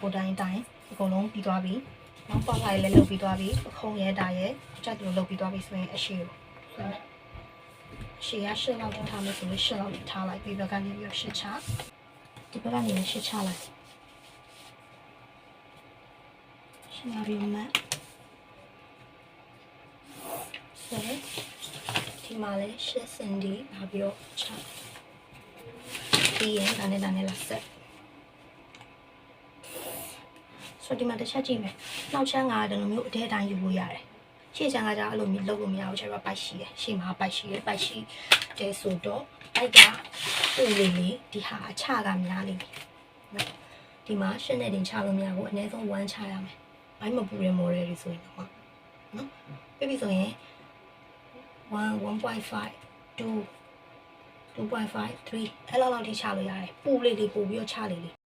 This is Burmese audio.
ကိုတိုင်းတိုင်းအကုန်လုံးပြီးသွားပြီနောက်ပေါက်လိုက်လည်းလုပ်ပြီးသွားပြီအခုံးရဲတာရဲကြက်တူလုပ်ပြီးသွားပြီဆိုရင်အရှိကိုဆိုရင်အရှိရရှစ်လောက်ထားမယ်ဆိုလို့ရှစ်လောက်ထားလိုက်ပြီးဘက်ကနေပြီးတော့ရှစ်ချဒီဘက်ကနေလည်းရှစ်ချလိုက်ရှင်းလာပြီမဆိုရင်ဒီမှာလည်းရှစ်စင်ဒီလာပြီးတော့ချပြီးရင်ဒါနဲ့ဒါနဲ့လာဆက် ဆိုဒီမှာတစ်ချက်ကြည့်မယ်။နောက်ချမ်းကဒီလိုမျိုးအထဲတိုင်းယူလို့ရတယ်။ရှေ့ချမ်းကကြအဲ့လိုမျိုးလုပ်လို့မရဘူးကျတော့ပိုက်ရှိရယ်။ရှေ့မှာပိုက်ရှိရယ်ပိုက်ရှိတဲ့ဆိုတော့အဲ့ကပူလေးလေးဒီဟာအချကများလေးနော်။ဒီမှာရှင်းတဲ့တင်ချလို့မရဘူးအနည်းဆုံး1ချရမယ်။ဘိုင်းမပူတဲ့ model တွေဆိုရင်တော့နော်။ပြပြီဆိုရင်1 1.5 2 2.5 3အဲ့လောက်လောက်ထိချလို့ရတယ်။ပူလေးလေးပူပြီးတော့ချလေးလေး